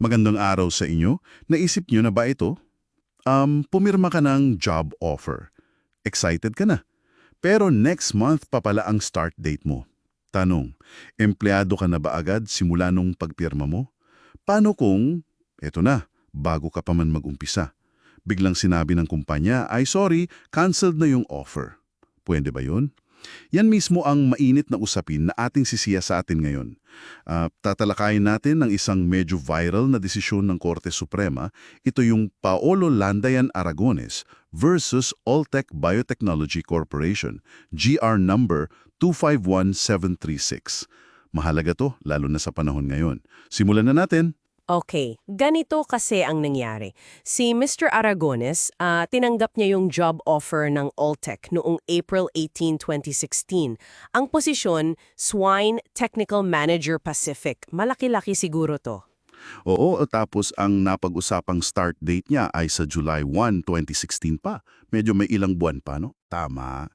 Magandang araw sa inyo. Naisip nyo na ba ito? Um, pumirma ka ng job offer. Excited ka na. Pero next month pa pala ang start date mo. Tanong, empleyado ka na ba agad simula nung pagpirma mo? Paano kung, eto na, bago ka pa man mag-umpisa? Biglang sinabi ng kumpanya, ay sorry, cancelled na yung offer. Pwede ba yun? Yan mismo ang mainit na usapin na ating sisiya sa atin ngayon. Ah, tatalakayin natin ng isang medyo viral na desisyon ng Korte Suprema. Ito yung Paolo Landayan Aragones versus Alltech Biotechnology Corporation, GR number 251736. Mahalaga to, lalo na sa panahon ngayon. Simulan na natin. Okay, ganito kasi ang nangyari. Si Mr. Aragones, ah, tinanggap niya yung job offer ng Alltech noong April 18, 2016. Ang posisyon, Swine Technical Manager Pacific. Malaki-laki siguro to. Oo, tapos ang napag-usapang start date niya ay sa July 1, 2016 pa. Medyo may ilang buwan pa, no? Tama.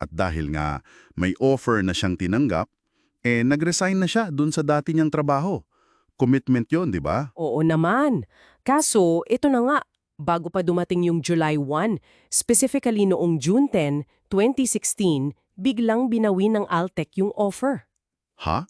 At dahil nga may offer na siyang tinanggap, eh nag-resign na siya dun sa dati niyang trabaho. Commitment yon, di ba? Oo naman. Kaso, ito na nga, bago pa dumating yung July 1, specifically noong June 10, 2016, biglang binawi ng Altec yung offer. Ha?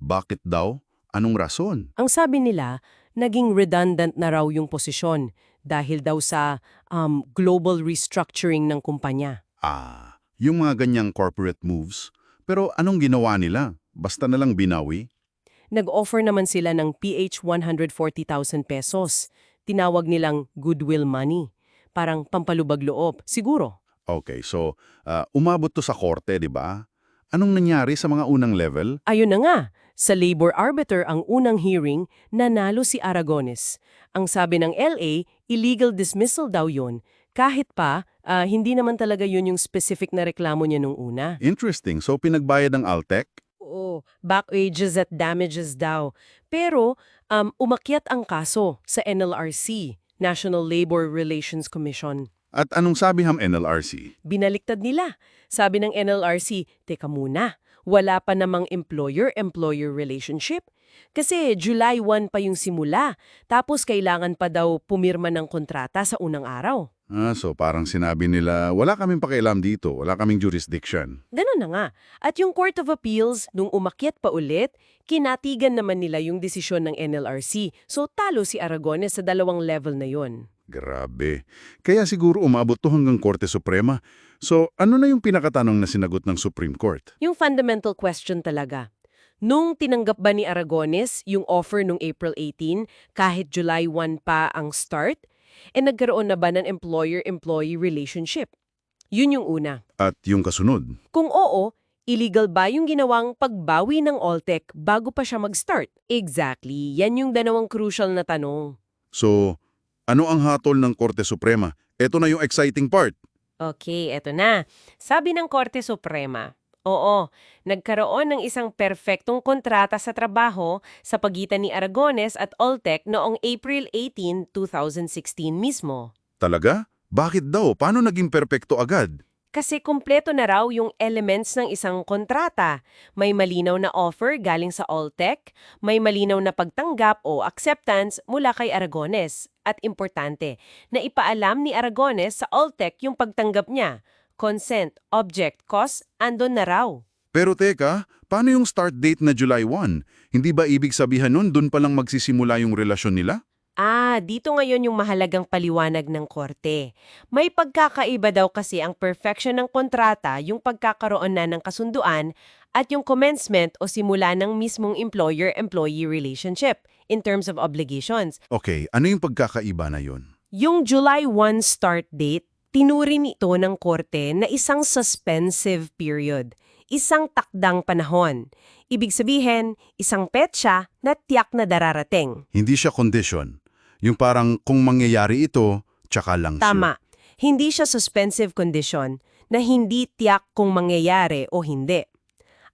Bakit daw? Anong rason? Ang sabi nila, naging redundant na raw yung posisyon dahil daw sa um, global restructuring ng kumpanya. Ah, yung mga ganyang corporate moves. Pero anong ginawa nila? Basta na lang binawi? Nag-offer naman sila ng PH 140,000 pesos. Tinawag nilang goodwill money. Parang pampalubag loob, siguro. Okay, so ah, umabot to sa korte, di ba? Anong nangyari sa mga unang level? Ayun na nga, sa labor arbiter ang unang hearing, nanalo si Aragones. Ang sabi ng LA, illegal dismissal daw yun. Kahit pa, ah, hindi naman talaga yun yung specific na reklamo niya nung una. Interesting. So pinagbayad ng Altec? Oo, back wages at damages daw. Pero um, umakyat ang kaso sa NLRC, National Labor Relations Commission. At anong sabi ham NLRC? Binaliktad nila. Sabi ng NLRC, teka muna, wala pa namang employer-employer relationship. Kasi July 1 pa yung simula, tapos kailangan pa daw pumirma ng kontrata sa unang araw. Ah, so parang sinabi nila, wala kaming pakialam dito, wala kaming jurisdiction. Ganun na nga. At yung Court of Appeals, nung umakyat pa ulit, kinatigan naman nila yung desisyon ng NLRC. So talo si Aragones sa dalawang level na yon. Grabe. Kaya siguro umabot to hanggang Korte Suprema. So ano na yung pinakatanong na sinagot ng Supreme Court? Yung fundamental question talaga. Nung tinanggap ba ni Aragones yung offer nung April 18, kahit July 1 pa ang start, e nagkaroon na ba ng employer-employee relationship? Yun yung una. At yung kasunod? Kung oo, illegal ba yung ginawang pagbawi ng Alltech bago pa siya mag-start? Exactly, yan yung dalawang crucial na tanong. So, ano ang hatol ng Korte Suprema? Ito na yung exciting part. Okay, eto na. Sabi ng Korte Suprema, oo, nagkaroon ng isang perpektong kontrata sa trabaho sa pagitan ni Aragones at Alltech noong April 18, 2016 mismo. Talaga? Bakit daw? Paano naging perpekto agad? Kasi kumpleto na raw yung elements ng isang kontrata. May malinaw na offer galing sa Alltech, may malinaw na pagtanggap o acceptance mula kay Aragones. At importante, na ipaalam ni Aragones sa Alltech yung pagtanggap niya. Consent, object, cause, andon na raw. Pero teka, paano yung start date na July 1? Hindi ba ibig sabihan nun dun palang magsisimula yung relasyon nila? Ah, dito ngayon yung mahalagang paliwanag ng korte. May pagkakaiba daw kasi ang perfection ng kontrata, yung pagkakaroon na ng kasunduan, at yung commencement o simula ng mismong employer-employee relationship in terms of obligations. Okay, ano yung pagkakaiba na yun? Yung July 1 start date, tinurin ito ng korte na isang suspensive period, isang takdang panahon. Ibig sabihin, isang petsa na tiyak na dararating. Hindi siya condition. Yung parang kung mangyayari ito, tsaka lang sure. Tama. Hindi siya suspensive condition na hindi tiyak kung mangyayari o hindi.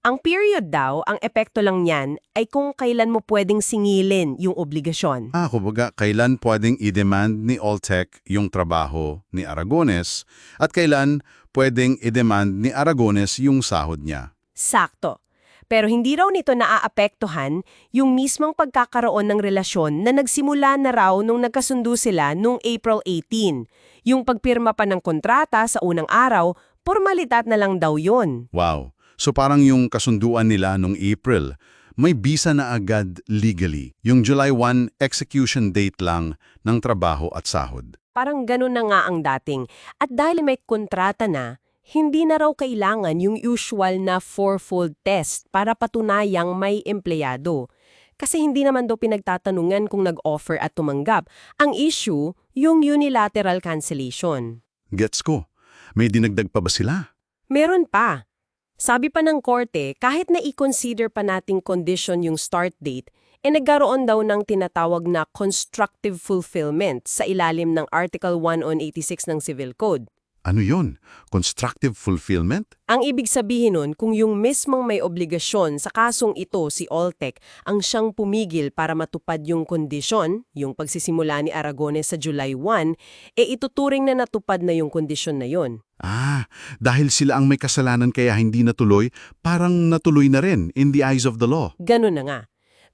Ang period daw, ang epekto lang niyan ay kung kailan mo pwedeng singilin yung obligasyon. Ah, kumbaga, kailan pwedeng i-demand ni Alltech yung trabaho ni Aragones at kailan pwedeng i-demand ni Aragones yung sahod niya. Sakto. Pero hindi raw nito naaapektuhan yung mismong pagkakaroon ng relasyon na nagsimula na raw nung nagkasundo sila nung April 18. Yung pagpirma pa ng kontrata sa unang araw, formalidad na lang daw yon. Wow. So parang yung kasunduan nila nung April, may visa na agad legally. Yung July 1, execution date lang ng trabaho at sahod. Parang ganun na nga ang dating. At dahil may kontrata na, hindi na raw kailangan yung usual na fourfold test para patunayang may empleyado. Kasi hindi naman daw pinagtatanungan kung nag-offer at tumanggap. Ang issue, yung unilateral cancellation. Gets ko. May dinagdag pa ba sila? Meron pa. Sabi pa ng korte, kahit na i-consider pa nating condition yung start date, e nagkaroon daw ng tinatawag na constructive fulfillment sa ilalim ng Article 1 on 86 ng Civil Code. Ano yon? Constructive fulfillment? Ang ibig sabihin nun, kung yung mismong may obligasyon sa kasong ito, si Oltec, ang siyang pumigil para matupad yung kondisyon, yung pagsisimula ni Aragones sa July 1, e ituturing na natupad na yung kondisyon na yon. Ah, dahil sila ang may kasalanan kaya hindi natuloy, parang natuloy na rin in the eyes of the law. Ganun na nga.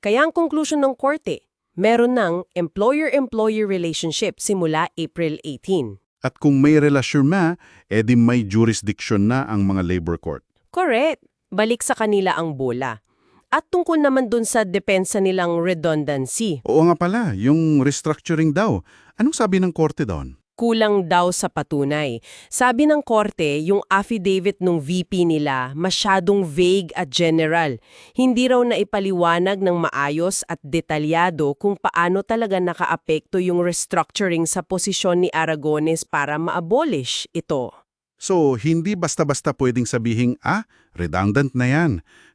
Kaya ang conclusion ng korte, meron ng employer-employee relationship simula April 18. At kung may relasyon na, edi may jurisdiction na ang mga labor court. Correct. Balik sa kanila ang bola. At tungkol naman dun sa depensa nilang redundancy, Oo nga pala, yung restructuring daw. Anong sabi ng korte doon? Kulang daw sa patunay. Sabi ng korte, yung affidavit ng VP nila masyadong vague at general. Hindi raw na ipaliwanag ng maayos at detalyado kung paano talaga nakaapekto yung restructuring sa posisyon ni Aragones para ma-abolish ito. So, hindi basta-basta pwedeng sabihing, ah, redundant na yan.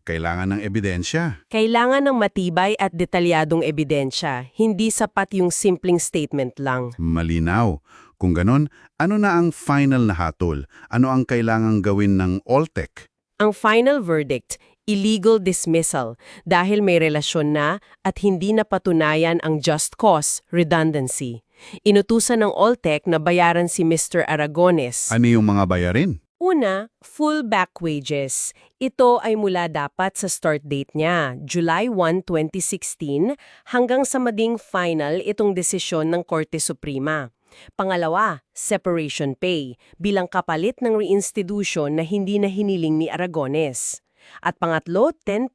Kailangan ng ebidensya. Kailangan ng matibay at detalyadong ebidensya, hindi sapat yung simpleng statement lang. Malinaw. Kung ganon, ano na ang final na hatol? Ano ang kailangang gawin ng Oltec? Ang final verdict, illegal dismissal dahil may relasyon na at hindi napatunayan ang just cause, redundancy. Inutusan ng Oltec na bayaran si Mr. Aragones. Ano yung mga bayarin? Una, full back wages. Ito ay mula dapat sa start date niya, July 1, 2016, hanggang sa mading final itong desisyon ng Korte Suprema. Pangalawa, separation pay, bilang kapalit ng reinstitution na hindi na hiniling ni Aragones. At pangatlo, 10%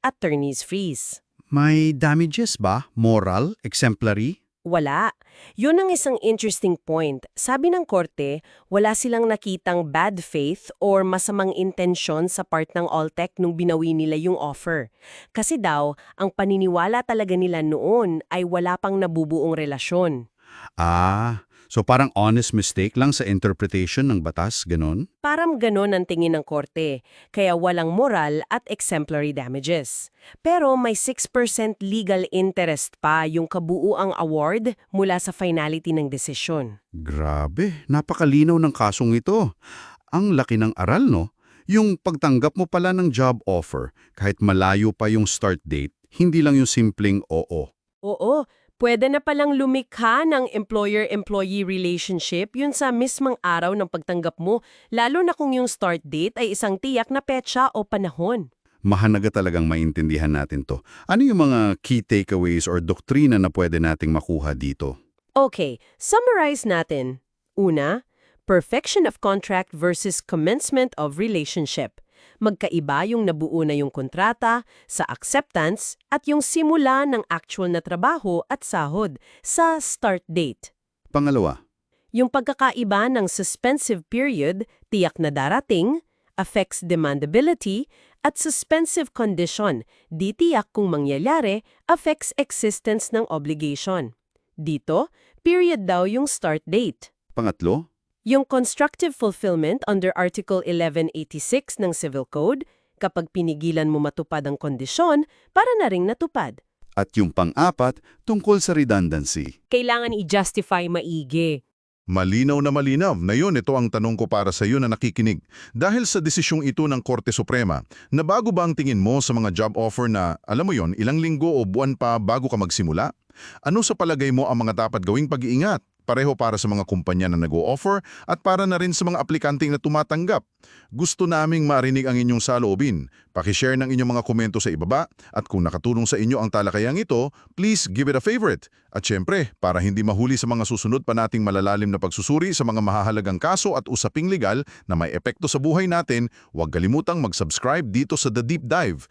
attorney's fees. May damages ba? Moral? Exemplary? Wala. Yun ang isang interesting point. Sabi ng korte, wala silang nakitang bad faith or masamang intensyon sa part ng Alltech nung binawi nila yung offer. Kasi daw, ang paniniwala talaga nila noon ay wala pang nabubuong relasyon. Ah, so parang honest mistake lang sa interpretation ng batas, ganon? Parang ganon ang tingin ng korte, kaya walang moral at exemplary damages. Pero may 6% legal interest pa yung kabuuang award mula sa finality ng desisyon. Grabe, napakalinaw ng kasong ito. Ang laki ng aral, no? Yung pagtanggap mo pala ng job offer, kahit malayo pa yung start date, hindi lang yung simpleng oo. Oo, pwede na palang lumikha ng employer-employee relationship yun sa mismang araw ng pagtanggap mo, lalo na kung yung start date ay isang tiyak na petsa o panahon. Mahanaga talagang maintindihan natin to. Ano yung mga key takeaways or doktrina na pwede nating makuha dito? Okay, summarize natin. Una, perfection of contract versus commencement of relationship. Magkaiba yung nabuo na yung kontrata sa acceptance at yung simula ng actual na trabaho at sahod sa start date. Pangalawa, Yung pagkakaiba ng suspensive period, tiyak na darating, affects demandability, at suspensive condition, di tiyak kung mangyayari, affects existence ng obligation. Dito, period daw yung start date. pangatlo, Yung constructive fulfillment under Article 1186 ng Civil Code, kapag pinigilan mo matupad ang kondisyon, para na ring natupad. at yung pang-apat tungkol sa redundancy. Kailangan i-justify maigi. Malinaw na malinaw na yun ito ang tanong ko para sa iyo na nakikinig. Dahil sa desisyong ito ng Korte Suprema, nabago ba ang tingin mo sa mga job offer na, alam mo yon, ilang linggo o buwan pa bago ka magsimula? Ano sa palagay mo ang mga dapat gawing pag-iingat? Pareho para sa mga kumpanya na nag-o-offer at para na rin sa mga aplikanteng na tumatanggap. Gusto naming marinig ang inyong saloobin. Pakishare ng inyong mga komento sa ibaba at kung nakatulong sa inyo ang talakayang ito, please give it a favorite. At syempre, para hindi mahuli sa mga susunod pa nating malalalim na pagsusuri sa mga mahahalagang kaso at usaping legal na may epekto sa buhay natin, huwag kalimutang mag-subscribe dito sa The Deep Dive